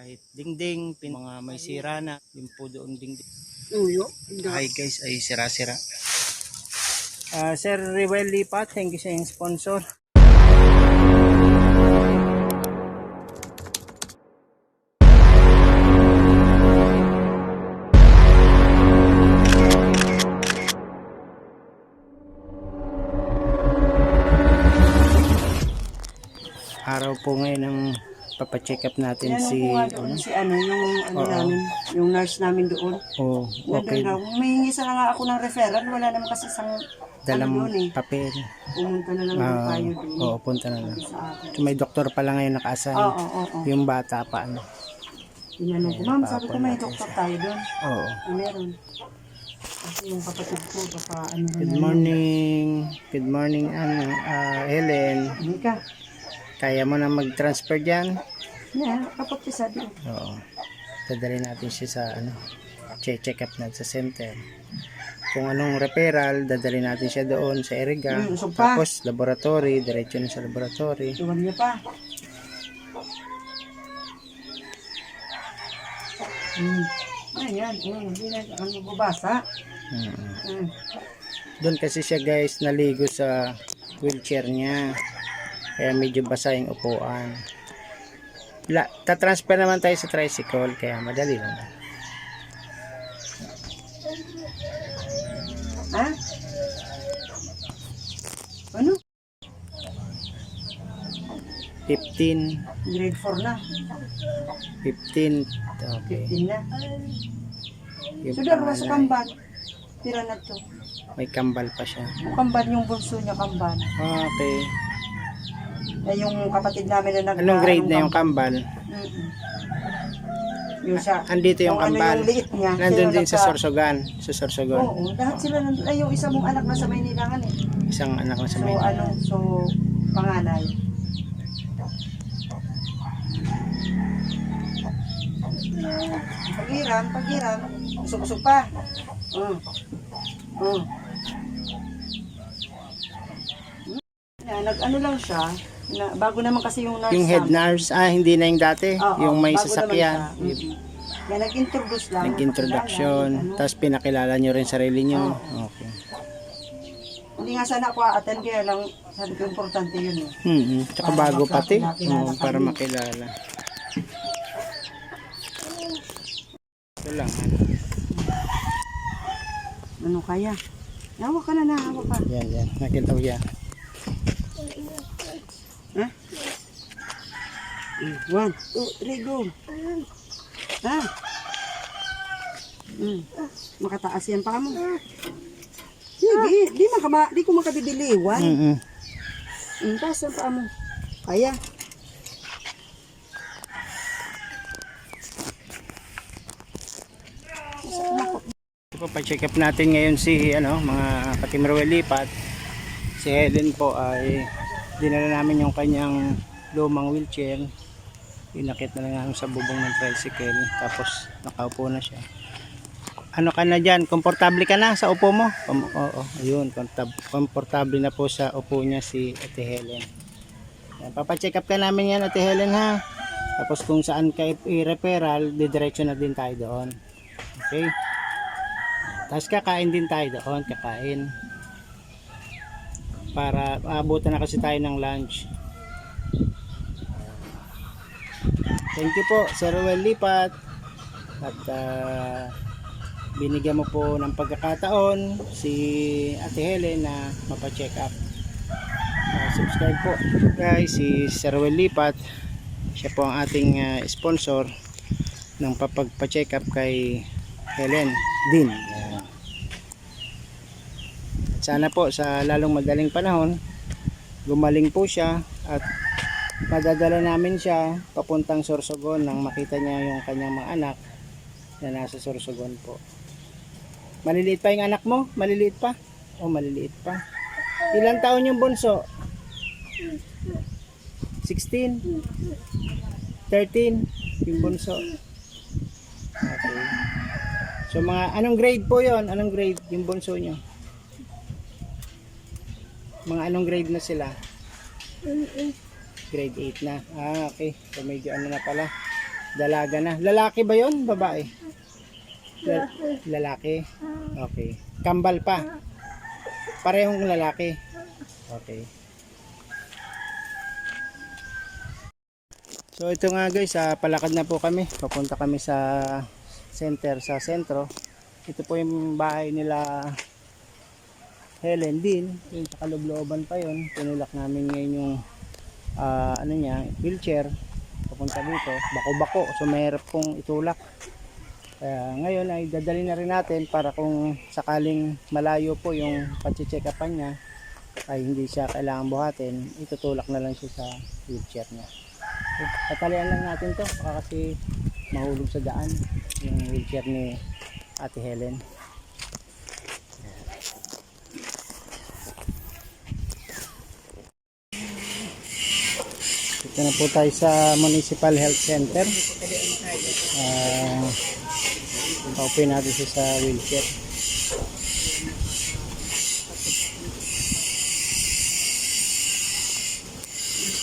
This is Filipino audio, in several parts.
kahit dingding, pin mga may sira na, yung po doon dingding. Uyo. Hi guys, ay sira-sira. Ah, Sir Rewel Lipat, thank you sa iyong sponsor. Araw po ngayon ng papacheck up natin Yan si doon, si ano, yung ano Oo. namin, yung nurse namin doon. Oh, okay. Raw. Humingi sana nga ako ng referral, wala naman kasi isang Dalang ano eh. papel. Pumunta na lang uh, tayo doon. Oo, punta na lang. So, may doktor pa lang ngayon naka-assign. Oo, oo, oo. Yung bata pa ano. Tinanong ko, ma'am, sabi ko may doktor tayo doon. Oo. Ah, meron. Kasi yung kapatid ko, baka ano Good morning. Good morning ano, ah, Helen. Hindi ka. Kaya mo na mag-transfer diyan? Yeah, kapatid sabi. Oo. Dadali natin siya sa ano, check up natin sa center. Kung anong referral, dadali natin siya doon sa Eriga. Mm, pa. Tapos laboratory, diretso na sa laboratory. Iwan niya pa. Hmm. Ayan, hmm, hindi na ang bubasa. Mm. Hmm. Doon kasi siya guys naligo sa wheelchair niya. Kaya medyo basa yung upuan. La, tatransfer naman tayo sa tricycle kaya madali lang. Ha? Ano? 15, Grade 4 na. 15, okay. 15 na. Yung So, dalawa sa kamban. Tira na to. may kambal pa siya. Yung kamban yung bunso niya kamban. Okay. Eh, yung kapatid namin na nag Anong grade na yung kambal? Mm-mm. Yung siya. Andito yung ano kambal. yung liit niya. Nandun sila din sa nagka- Sorsogan. Sa Sorsogon. Oo, lahat sila nandun. Ay, yung isa mong anak na sa Maynilangan eh. Isang anak na sa So, may. ano, so, panganay. Pagiram, pagiram. Usog-usog pa. Mm. Mm. Yan, nag-ano lang siya. Na, bago naman kasi yung nurse Yung head namin. nurse, ah, hindi na yung dati. Oo, yung may sasakyan. Mm-mm. Yan, nag-introduce lang. Nag-introduction. Ano. Tapos pinakilala nyo rin sarili nyo. Okay. Hindi nga sana ako a-attend kaya lang sabi ko importante yun eh. Hmm, tsaka Para bago pati. Oo, para makilala. Ito lang. ano. Kaya? Hawak ka na na, hawak ka. Yan, yan. Nakita ko yan. Ha? Mm, One, two, three, go. Ha? Mm. Makataas yan pa mo. Sige, di, makama, di ko makabidiliwan. Mm Mm, taas ang paa mo. Kaya. Ito po, pa-check up natin ngayon si ano, mga katimrawel lipat. Si Helen po ay dinala namin yung kanyang lumang wheelchair. Inakit na lang namin sa bubong ng tricycle. Tapos nakaupo na siya. Ano ka na dyan? Komportable ka na sa upo mo? Com- Oo, ayun. komportab- Komportable na po sa upo niya si Ate Helen. Yan, Papacheck up ka namin yan Ate Helen ha. Tapos kung saan ka i-referral, didiretso na din tayo doon. Okay? Tapos kakain din tayo doon, kakain. Para aabutan na kasi tayo ng lunch. Thank you po, Sir Ruel Lipat. At ah, binigyan mo po ng pagkakataon si Ate Helen na mapacheck up. Ah, subscribe po guys, si Sir Ruel Lipat. Siya po ang ating ah, sponsor ng papagpa-check up kay Helen din. Yan. Sana po sa lalong madaling panahon gumaling po siya at madadala namin siya papuntang Sorsogon nang makita niya yung kanyang mga anak na nasa Sorsogon po. Maliliit pa yung anak mo? Maliliit pa? Oh, maliliit pa. Ilang taon yung bunso? 16? 13? Yung bunso? Okay. So mga anong grade po 'yon? Anong grade yung bunso nyo? Mga anong grade na sila? Grade 8 na. Ah, okay. So medyo ano na pala. Dalaga na. Lalaki ba yon Babae? La- lalaki? Okay. Kambal pa? Parehong lalaki? Okay. So ito nga guys, ah, palakad na po kami. Papunta kami sa center, sa sentro. Ito po yung bahay nila Helen din. Yung sa kalublooban pa yon Tinulak namin ngayon yung ah, ano niya, wheelchair. Papunta dito. Bako-bako. So mahirap pong itulak. Kaya ngayon ay dadali na rin natin para kung sakaling malayo po yung pag-check upan niya ay hindi siya kailangan buhatin, itutulak na lang siya sa wheelchair niya. So, Tatalian lang natin to baka kasi mahulog sa daan yung wheelchair ni Ate Helen. Dito na po tayo sa Municipal Health Center. Ah, paupuin natin siya sa wheelchair.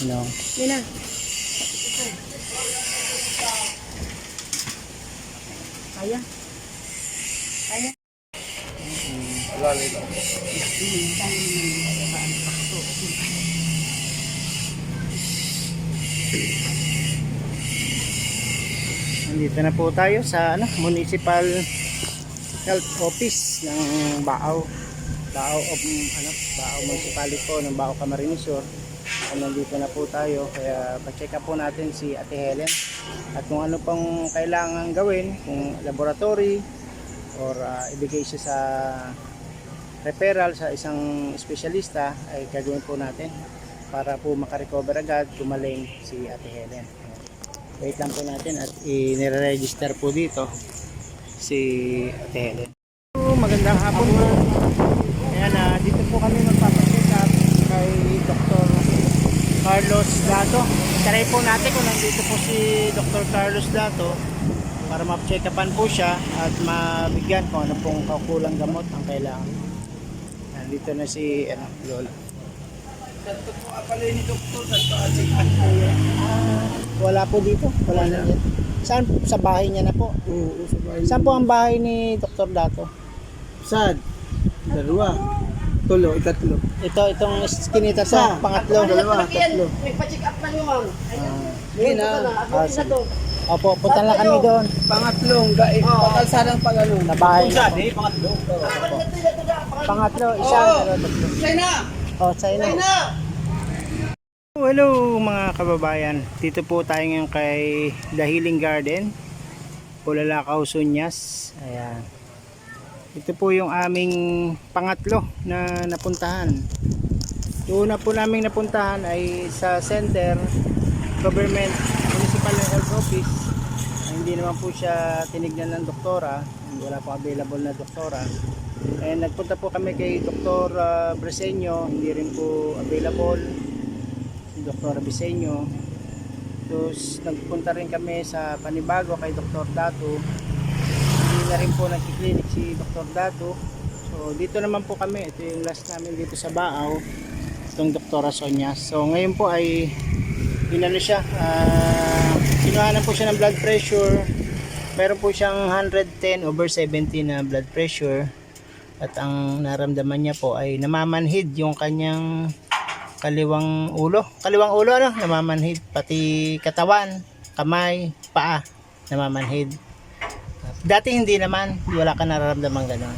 No. Yan na. Kaya? Kaya? Nandito na po tayo sa ano, Municipal Health Office ng Baaw. Baaw of ano, Baaw Municipality po ng Baaw Camarines Sur. Nandito na po tayo kaya pa-check up po natin si Ate Helen at kung ano pang kailangan gawin, kung laboratory or ah, ibigay siya sa referral sa isang espesyalista ay gagawin po natin para po makarecover agad, gumaling si Ate Helen. Wait lang po natin at i-register po dito si Ate Helen. Magandang hapon po. Ayan na, dito po kami magpapacheck kay Dr. Carlos Dato. Try po natin kung nandito po si Dr. Carlos Dato para ma-check upan po siya at mabigyan kung ano pong kakulang gamot ang kailangan. Nandito na si ano, Lola. Ah, wala po dito. Wala na yan. Saan? Sa bahay niya na po. Oo, sa bahay. Saan po ang bahay ni Dr. Dato? Sad. Dalawa. Tulo, ikatlo. Ito, itong kinita sa pangatlo. Dalawa, tatlo. Nagpa-check up na yung ma'am. Yun na. Ah, sige. Opo, punta lang kami doon. Pangatlong, gae. Pakalsadang pag ano. Na bahay na po. Pangatlo, isa, dalawa, tatlo. China! Oh, sa'yo na. Hello mga kababayan. Dito po tayo ngayon kay The Healing Garden. Pulalakaw Sunyas. Ayan. Ito po yung aming pangatlo na napuntahan. Yung una po naming napuntahan ay sa center government municipal health office. Hindi naman po siya tinignan ng doktora. Wala po available na doktora. And nagpunta po kami kay Dr. uh, Breseño, hindi rin po available si Dr. Breseño. Tapos nagpunta rin kami sa Panibago kay Dr. Dato. Hindi na rin po nagkiklinik si Dr. Dato. So dito naman po kami, ito yung last namin dito sa Baaw, itong Dr. Sonia. So ngayon po ay inano siya, uh, kinuhanan po siya ng blood pressure. Meron po siyang 110 over 70 na blood pressure at ang naramdaman niya po ay namamanhid yung kanyang kaliwang ulo. Kaliwang ulo ano? Namamanhid pati katawan, kamay, paa namamanhid. Dati hindi naman, wala ka nararamdaman gano'n.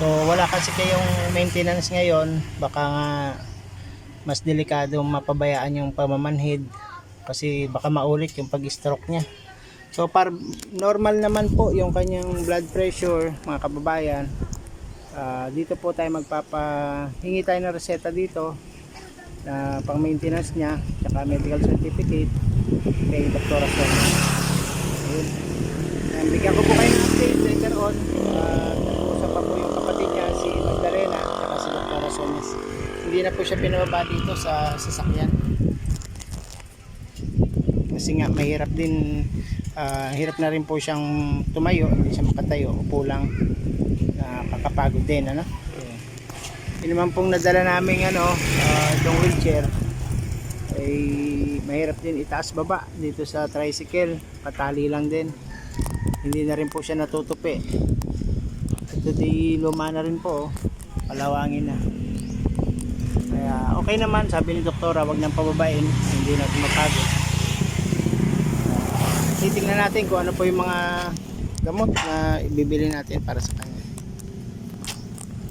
So wala kasi kayong maintenance ngayon, baka nga mas delikado mapabayaan yung pamamanhid kasi baka maulit yung pag-stroke niya. So par normal naman po yung kanyang blood pressure mga kababayan. Ah, dito po tayo magpapahingi tayo ng reseta dito na pang maintenance niya tsaka medical certificate kay Dr. Sonia. Ayun. Ayan, bigyan ko po kayo ng update later on. Uh, nag-usap pa po yung kapatid niya si Magdalena tsaka si Dr. Sonia. Hindi na po siya pinababa dito sa sasakyan. Kasi nga mahirap din ah, hirap na rin po siyang tumayo, hindi siya makatayo, upo lang. Nakakapagod din ano? Yun naman pong nadala namin ano ah, itong wheelchair ay mahirap din itaas baba dito sa tricycle patali lang din. Hindi na rin po siya natutupi. Ito di luma na rin po oh. palawangin na. Kaya okay naman sabi ni doktora wag nang pababain hindi natin mapagod titingnan natin kung ano po yung mga gamot na ibibili natin para sa kanya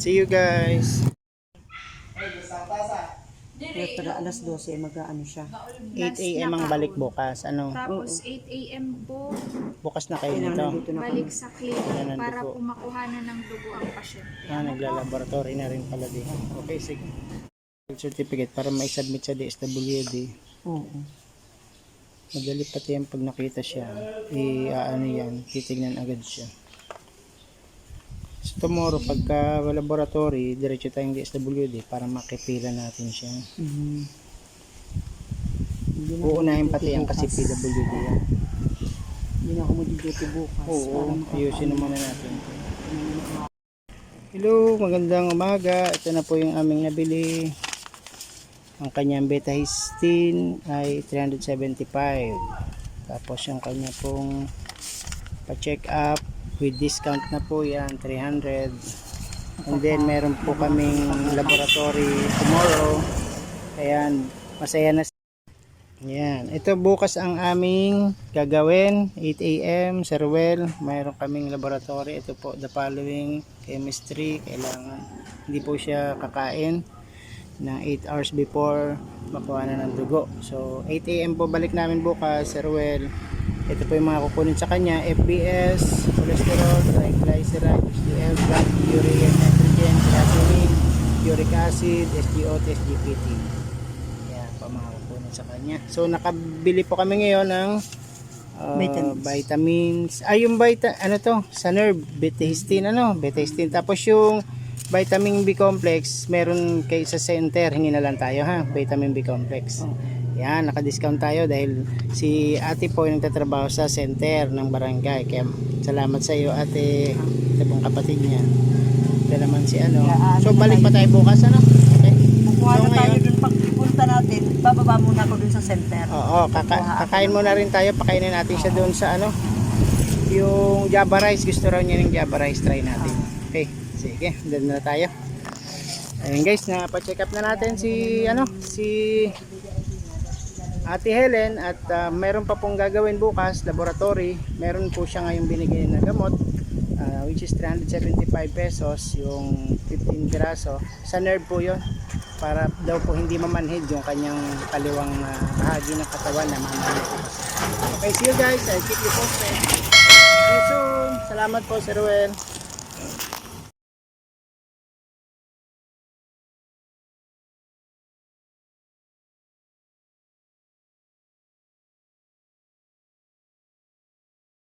see you guys Pero alas 12, mag-ano siya. 8 a.m. ang balik bukas ano Tapos 8 a.m. po, bukas na kayo nito na balik sa clinic para po makuha na ng dugo ang pasyente. Ah, naglalaboratory na rin pala din. Okay, sige. Certificate para ma-submit sa DSWD. Oo. Madali pati yan pag nakita siya. I-ano yan, titignan agad siya. So tomorrow, pagka laboratory, diretso tayong DSWD para makipila natin siya. Hindi na Uunahin pati yan kasi. PWD yan. Hindi na ako mag-duty bukas. Oo, ayusin na muna natin. Hello, magandang umaga. Ito na po yung aming nabili. Ang kanyang beta histine ay 375. Tapos yung kanya pong pa-check up with discount na po yan 300. And then meron po kaming laboratory tomorrow. Ayan, masaya na yan. Ito bukas ang aming gagawin. 8 a.m. Sir Well, mayroon kaming laboratory. Ito po the following chemistry. Kailangan hindi po siya kakain ng 8 hours before makuha na ng dugo. So 8 a.m. po balik namin bukas, Sir Well. Ito po yung mga kukunin sa kanya. FBS, cholesterol, triglyceride, HDL, blood, urea, nitrogen, creatinine, uric acid, SGO, SGPT. Yan, pa mga kukunin sa kanya. So, nakabili po kami ngayon ng uh, Vitamins. vitamins. Ay, yung vita, ano to? Sa nerve, betahistine, ano? Betahistine. Tapos yung vitamin B complex, meron kay sa center, hingi na lang tayo ha, vitamin B complex. Yan, naka-discount tayo dahil si ate po yung nagtatrabaho sa center ng barangay. Kaya salamat sa iyo ate, ito pong kapatid niya. Ito naman si ano. Kaya, So ano balik pa tayo bukas ano? Okay. Kukuha So, na tayo dun pag punta natin, bababa muna ako dun sa center. Oo, kaka- kakain muna rin tayo. Pakainin natin siya doon sa ano. Yung Java rice. Gusto raw niya ng Java rice. Try natin. Okay. Sige. Doon na tayo. Ayun guys, na-check up na natin si ano, si Ate Helen at ah, meron pa pong gagawin bukas, laboratory. Meron po siya ngayong binigay na gamot ah, which is 375 pesos yung 15 piraso. Sa nerve po 'yon para daw po hindi mamanhid yung kanyang kaliwang ah, bahagi ng katawan na mamanhid. Okay, see you guys. I'll keep you posted. See you soon. Salamat po, Sir Ruel.